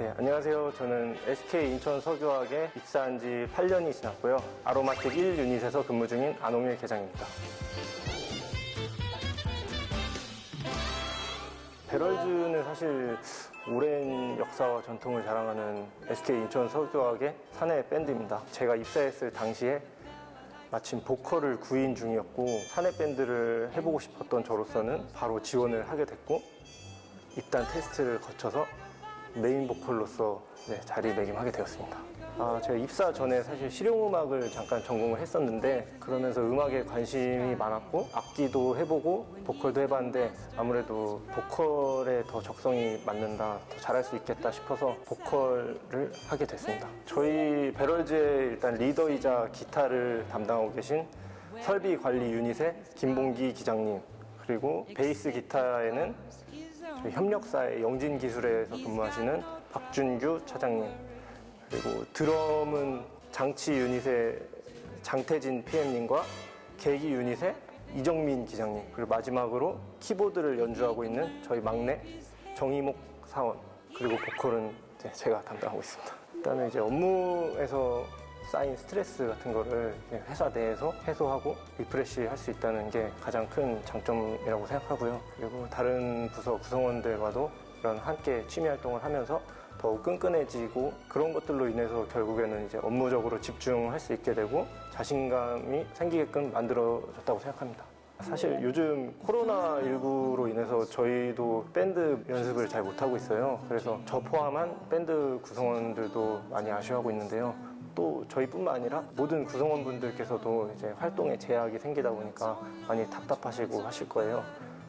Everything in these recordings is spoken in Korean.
네, 안녕하세요. 저는 SK 인천 석유화학에 입사한 지 8년이 지났고요. 아로마틱 1 유닛에서 근무 중인 안홍일 계장입니다. 베럴즈는 사실 오랜 역사와 전통을 자랑하는 SK 인천 석유화학의 사내 밴드입니다. 제가 입사했을 당시에 마침 보컬을 구인 중이었고 사내 밴드를 해보고 싶었던 저로서는 바로 지원을 하게 됐고 입단 테스트를 거쳐서 메인 보컬로서 네, 자리매김하게 되었습니다. 아, 제가 입사 전에 사실 실용음악을 잠깐 전공을 했었는데 그러면서 음악에 관심이 많았고 악기도 해보고 보컬도 해봤는데 아무래도 보컬에 더 적성이 맞는다, 더 잘할 수 있겠다 싶어서 보컬을 하게 됐습니다. 저희 베럴즈의 일단 리더이자 기타를 담당하고 계신 설비 관리 유닛의 김봉기 기장님 그리고 베이스 기타에는 저희 협력사의 영진 기술에서 근무하시는 박준규 차장님 그리고 드럼은 장치 유닛의 장태진 PM님과 계기 유닛의 이정민 기장님 그리고 마지막으로 키보드를 연주하고 있는 저희 막내 정희목 사원 그리고 보컬은 제가 담당하고 있습니다. 일단은 이제 업무에서 쌓인 스트레스 같은 거를 회사 내에서 해소하고 리프레시 할 수 있다는 게 가장 큰 장점이라고 생각하고요. 그리고 다른 부서 구성원들과도 이런 함께 취미 활동을 하면서 더욱 끈끈해지고 그런 것들로 인해서 결국에는 이제 업무적으로 집중할 수 있게 되고 자신감이 생기게끔 만들어졌다고 생각합니다. 사실 요즘 코로나19로 인해서 저희도 밴드 연습을 잘 못하고 있어요. 그래서 저 포함한 밴드 구성원들도 많이 아쉬워하고 있는데요. 또 저희뿐만 아니라 모든 구성원분들께서도 이제 활동에 제약이 생기다 보니까 많이 답답하시고 하실 거예요.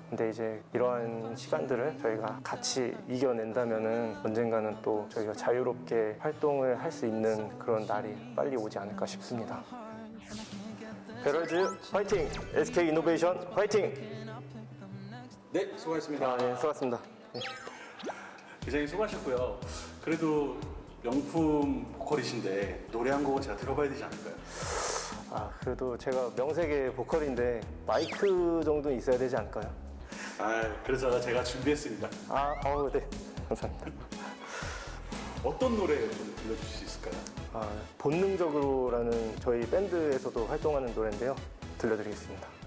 근데 이제 이러한 시간들을 저희가 같이 이겨낸다면은 언젠가는 또 저희가 자유롭게 활동을 할 수 있는 그런 날이 빨리 오지 않을까 싶습니다. 베럴즈 화이팅! SK 이노베이션 화이팅! 네, 수고하셨습니다. 아, 예, 수고하셨습니다. 굉장히 수고하셨고요. 그래도 명품 보컬이신데 노래 한 곡은 제가 들어봐야 되지 않을까요? 아, 그래도 제가 명색의 보컬인데 마이크 정도는 있어야 되지 않을까요? 아, 그래서 제가 준비했습니다. 아, 어우, 네. 감사합니다. 어떤 노래 좀 들려주실 수 있을까요? 아, 본능적으로라는 저희 밴드에서도 활동하는 노래인데요. 들려드리겠습니다.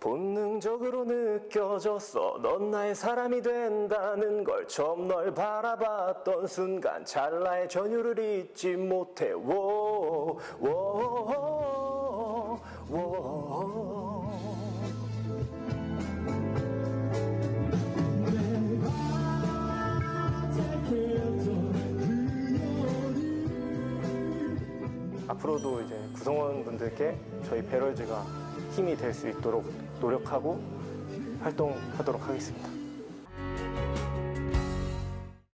본능적으로 느껴졌어 넌 나의 사람이 된다는 걸 처음 널 바라봤던 순간 찰나의 전율을 잊지 못해 워, 워, 워. 앞으로도 이제 구성원분들께 저희 베럴즈가 힘이 될 수 있도록 노력하고 활동하도록 하겠습니다.